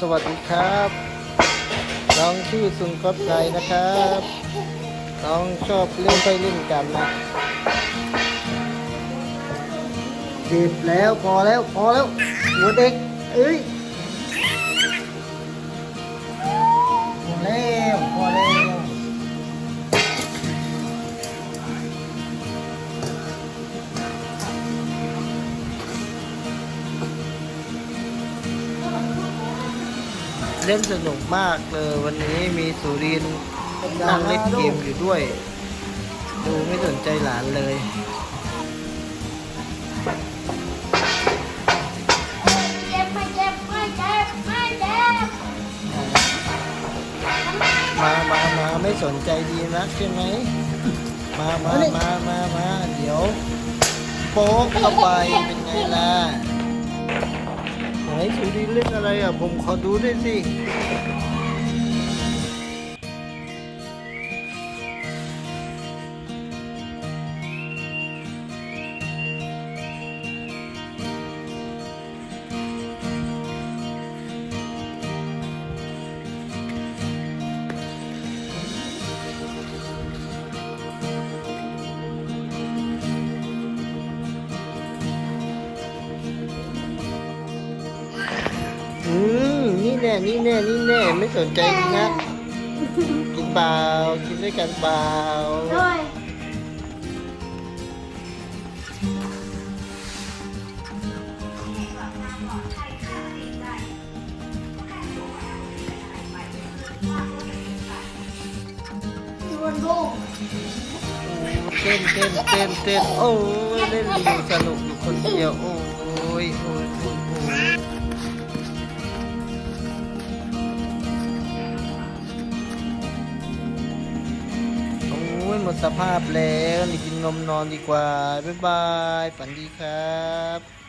สวัสดีครับ น้องชื่อซุนก๊อตไกนะครับ น้องชอบเล่นไปเล่นกันนะเจ็บแล้วพอแล้วพอแล้วหัวเด็ก เอ้ย เล่นสนุกมากเลยวันนี้มีสุรินนั่งเล่นเกมอยู่ด้วย ดูไม่สนใจหลานเลยมามามาไม่สนใจดีนักใช่ไหม มามามามามาเดี๋ยว โป๊กเข้าไปเป็นไงล่ะ สุดีเล่นอะไรอะ ผมขอดูด้วยสิ อืมนี่แน่ นี่แน่ นี่แน่ ไม่สนใจดีนักกินเปล่ากินด้วยกันเปล่าด้วยชวนลูกเต้นเต้นเต้นเต้นโอ้ยเล่นอยู่สนุกอยู่คนเดียว โอ้ยโอ้ หมดสภาพแล้วนี่กินนมนอนดีกว่า บ๊ายบาย ฝันดีครับ